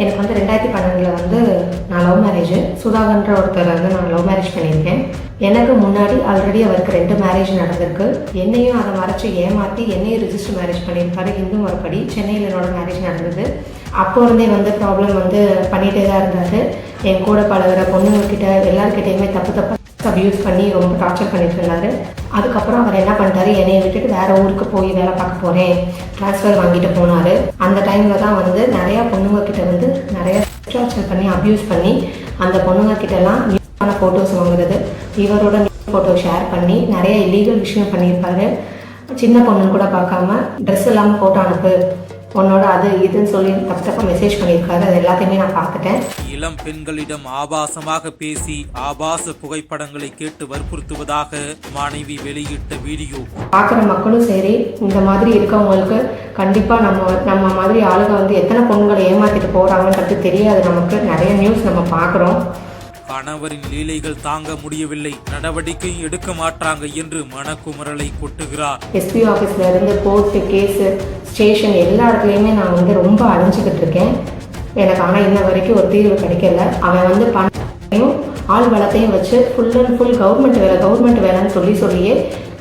எனக்கு வந்து ரெண்டாயிரத்தி பன்னெண்டில் வந்து நான் லவ் மேரேஜ் சுதாகன்ற ஒருத்தர் வந்து நான் லவ் மேரேஜ் பண்ணியிருக்கேன். எனக்கு முன்னாடி ஆல்ரெடி அவருக்கு ரெண்டு மேரேஜ் நடந்திருக்கு. என்னையும் அதை மறைச்சு ஏமாற்றி என்னையும் ரிஜிஸ்டர் மேரேஜ் பண்ணியிருக்காரு. இந்து முறைப்படி சென்னையில் என்னோட மேரேஜ் நடந்தது. அப்போ இருந்தே வந்து ப்ராப்ளம் வந்து பண்ணிகிட்டே தான் இருந்தார். என் கூட பழகிற பொண்ணுங்கக்கிட்ட எல்லாருக்கிட்டேயுமே தப்பு தப்பு அப்யூஸ் பண்ணி ரொம்ப டார்ச்சர் பண்ணிட்டு இருந்தாரு. அதுக்கப்புறம் அவர் என்ன பண்ணிட்டாரு? என்னையை விட்டுட்டு வேற ஊருக்கு போய் வேலை பார்க்க போறேன். ட்ரான்ஸ்ஃபர் வாங்கிட்டு போனாரு. அந்த டைம்ல தான் வந்து நிறைய பொண்ணுங்க கிட்ட வந்து நிறைய டார்ச்சர் பண்ணி அப்யூஸ் பண்ணி அந்த பொண்ணுங்க கிட்டலாம் நியூஸான ஃபோட்டோஸ் வாங்குறது இவரோட ஃபோட்டோ ஷேர் பண்ணி நிறைய இல்லீகல் விஷயம் பண்ணியிருப்பாரு. சின்ன பொண்ணுன்னு கூட பார்க்காம ட்ரெஸ் இல்லாமல் ஃபோட்டோ அனுப்பு. உன்னோட அது இதுன்னு சொல்லி தப்பு தப்பாக மெசேஜ் பண்ணியிருக்காரு. அது எல்லாத்தையுமே நான் பார்த்துட்டேன். இளம் பெண்களிடம் ஆபாசமாக பேசி ஆபாச புகைப்படங்களை கேட்டு வற்புறுத்துவதாக மனைவி வெளியிட்ட வீடியோ. பார்க்குற மக்களும் சரி இந்த மாதிரி இருக்கவங்களுக்கு கண்டிப்பாக நம்ம நம்ம மாதிரி ஆளுங்க வந்து எத்தனை பொண்ணுங்களை ஏமாத்திட்டு போகிறாங்கன்றது தெரியாது. நமக்கு நிறைய நியூஸ் நம்ம பார்க்குறோம். கணவரின் லீலைகள் தாங்க முடியவில்லை. நடவடிக்கை எடுக்க மாட்டாங்க என்று மனக்குமரலை கொட்டுகிறார். எஸ்பி ஆஃபீஸ்ல இருந்து கோர்ட்டு கேஸு ஸ்டேஷன் எல்லா இடத்துலையுமே நான் வந்து ரொம்ப அழிஞ்சுக்கிட்டு இருக்கேன். எனக்கு ஆனால் இன்ன வரைக்கும் ஒரு தீர்வு கிடைக்கல. அவன் வந்து பணத்தையும் ஆள் வளத்தையும் வச்சு ஃபுல் அண்ட் ஃபுல் கவர்மெண்ட் வேலை கவர்மெண்ட் வேலைன்னு சொல்லி சொல்லியே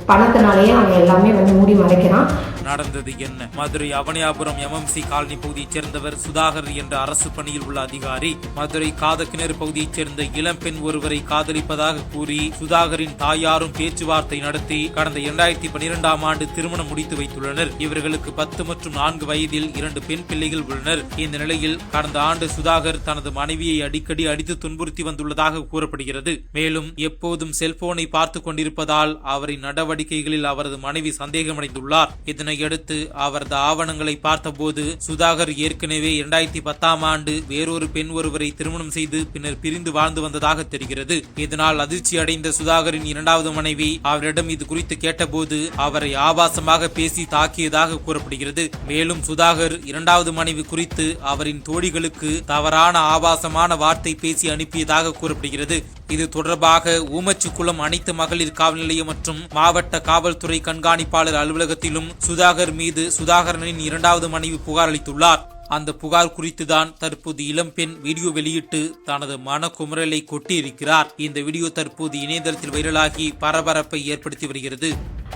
பணத்தினாலேயே அவன் எல்லாமே வந்து மூடி மறைக்கிறான். நடந்தது என்ன? மதுரை அவனியாபுரம் எம்எம்சி காலனி பகுதியைச் சேர்ந்தவர் சுதாகர் என்ற அரசு பணியில் உள்ள அதிகாரி. மதுரை காதக்கிணறு பகுதியைச் சேர்ந்த இளம்பெண் ஒருவரை காதலிப்பதாக கூறி சுதாகரின் தாயாரும் பேச்சுவார்த்தை நடத்தி கடந்த இரண்டாயிரத்தி பனிரெண்டாம் ஆண்டு திருமணம் முடித்து வைத்துள்ளனர். இவர்களுக்கு பத்து மற்றும் நான்கு வயதில் இரண்டு பெண் பிள்ளைகள் உள்ளனர். இந்த நிலையில் கடந்த ஆண்டு சுதாகர் தனது மனைவியை அடிக்கடி அடித்து துன்புறுத்தி வந்துள்ளதாக கூறப்படுகிறது. மேலும் எப்போதும் செல்போனை பார்த்து கொண்டிருப்பதால் அவரின் நடவடிக்கை நடவடிக்கைகளில் அவரது மனைவி சந்தேகமடைந்துள்ளார். இதனையடுத்து அவரது ஆவணங்களை பார்த்தபோது சுதாகர் ஏற்கனவே இரண்டாயிரத்தி பத்தாம் ஆண்டு வேறொரு பெண் ஒருவரை திருமணம் செய்து பின்னர் பிரிந்து வாழ்ந்து வந்ததாக தெரிகிறது. இதனால் அதிர்ச்சி அடைந்த சுதாகரின் இரண்டாவது மனைவி அவரிடம் இது குறித்து கேட்டபோது அவரை ஆபாசமாக பேசி தாக்கியதாக கூறப்படுகிறது. மேலும் சுதாகர் இரண்டாவது மனைவி குறித்து அவரின் தோழிகளுக்கு தவறான ஆபாசமான வார்த்தை பேசி அனுப்பியதாக கூறப்படுகிறது. இது தொடர்பாக ஊமச்சிக்குளம் அனைத்து மகளிர் காவல் நிலையம் மற்றும் மாவட்ட காவல்துறை கண்காணிப்பாளர் அலுவலகத்திலும் சுதாகர் மீது சுதாகரனின் இரண்டாவது மனைவி புகார் அளித்துள்ளார். அந்த புகார் குறித்துதான் தற்போது இளம்பெண் வீடியோ வெளியிட்டு தனது மனக்குமுறலை கொட்டியிருக்கிறார். இந்த வீடியோ தற்போது இணையதளத்தில் வைரலாகி பரபரப்பை ஏற்படுத்தி வருகிறது.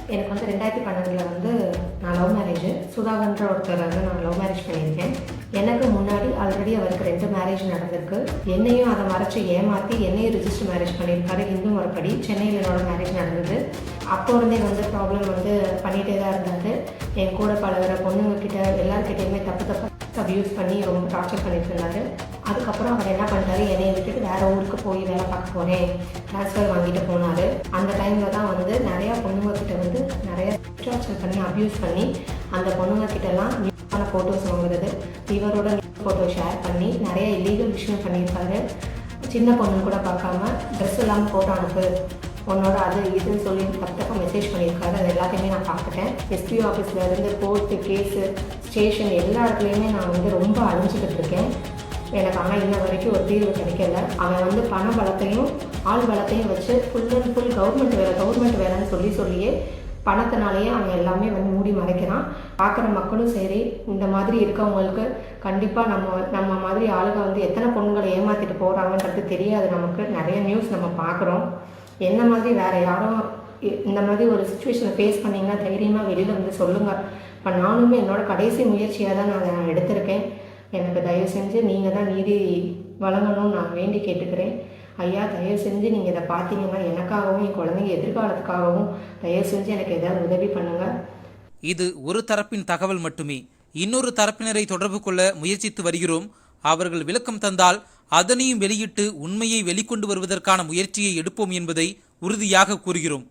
எனக்கு வந்து ரெண்டாயிரத்தி பன்னெண்டில் வந்து நான் லவ் மேரேஜ் சுதாகன்ற ஒருத்தர் வந்து நான் லவ் மேரேஜ் பண்ணியிருக்கேன். எனக்கு முன்னாடி ஆல்ரெடி அவருக்கு ரெண்டு மேரேஜ் நடந்திருக்கு. என்னையும் அதை மறைச்சு ஏமாற்றி என்னையும் ரிஜிஸ்டர் மேரேஜ் பண்ணியிருக்காரு. இந்து முறைப்படி சென்னையில் என்னோட மேரேஜ் நடந்தது. அப்போ இருந்தே வந்து ப்ராப்ளம் வந்து பண்ணிகிட்டே தான் இருந்தார். என் கூட பழகுற பொண்ணுங்கக்கிட்ட எல்லாருக்கிட்டையுமே தப்பு தப்பு அப்யூஸ் பண்ணி ரொம்ப டார்ச்சர் பண்ணிட்டு இருந்தாரு. அதுக்கப்புறம் அவர் என்ன பண்ணிட்டாரு? என்னை விட்டுட்டு வேற ஊருக்கு போய் வேலை பார்க்க போனேன் ட்ரான்ஸ்ஃபர் வாங்கிட்டு போனார். அந்த டைமில் தான் வந்து நிறையா பொண்ணுங்க கிட்ட வந்து நிறையா டார்ச்சர் பண்ணி அப்யூஸ் பண்ணி அந்த பொண்ணுங்க கிட்டலாம் ஃபோட்டோஸ் வாங்குறது. இவரோட ஃபோட்டோ ஷேர் பண்ணி நிறைய இல்லீகல் விஷயம் பண்ணியிருப்பாரு. சின்ன பொண்ணு கூட பார்க்காம ட்ரெஸ் இல்லாமல் ஃபோட்டோ அனுப்பு. உன்னோட அது இதுன்னு சொல்லி தப்பு மெசேஜ் பண்ணியிருக்காரு. அது எல்லாத்தையுமே நான் பார்த்துட்டேன். எஸ்பி ஆஃபீஸில் இருந்து கோர்ட்டு கேஸு ஸ்டேஷன் எல்லா இடத்துலையுமே நான் வந்து ரொம்ப அழிஞ்சிக்கிட்டு இருக்கேன். எனக்கு ஆனால் இன்ன வரைக்கும் ஒரு தீர்வு கிடைக்கல. அவன் வந்து பண பலத்தையும் ஆள் பலத்தையும் வச்சு ஃபுல் அண்ட் ஃபுல் கவர்மெண்ட் வேலை கவர்மெண்ட் வேலைன்னு சொல்லி சொல்லியே பணத்தினாலேயே அவன் எல்லாமே வந்து மூடி மறைக்கிறான். பார்க்குற மக்களும் சரி இந்த மாதிரி இருக்கவங்களுக்கு கண்டிப்பாக நம்ம நம்ம மாதிரி ஆளுங்க வந்து எத்தனை பொண்ணுங்களை ஏமாற்றிட்டு போகிறாங்கன்றது தெரியாது. நமக்கு நிறைய நியூஸ் நம்ம பார்க்குறோம். என்ன மாதிரி வேறு யாரும் இ- இந்த மாதிரி ஒரு சுச்சுவேஷனை ஃபேஸ் பண்ணிங்கன்னா தைரியமாக வெளியில் வந்து சொல்லுங்கள் இப்போ நானுமே என்னோட கடைசி முயற்சியாக தான் நான் எடுத்திருக்கேன். எனக்கு தயவு செஞ்சு நீங்கள் தான் நீதி வழங்கணும்னு நான் வேண்டி கேட்டுக்கிறேன். ஐயா தயவு செஞ்சு நீங்கள் இதை பார்த்தீங்கன்னா எனக்காகவும் என் குழந்தைங்க எதிர்காலத்துக்காகவும் தயவு செஞ்சு எனக்கு ஏதாவது உதவி பண்ணுங்கள் இது ஒரு தரப்பின் தகவல் மட்டுமே. இன்னொரு தரப்பினரை தொடர்பு கொள்ள முயற்சித்து வருகிறோம். அவர்கள் விளக்கம் தந்தால் அதனையும் வெளியிட்டு உண்மையை வெளிக்கொண்டு வருவதற்கான முயற்சியை எடுப்போம் என்பதை உறுதியாக கூறுகிறோம்.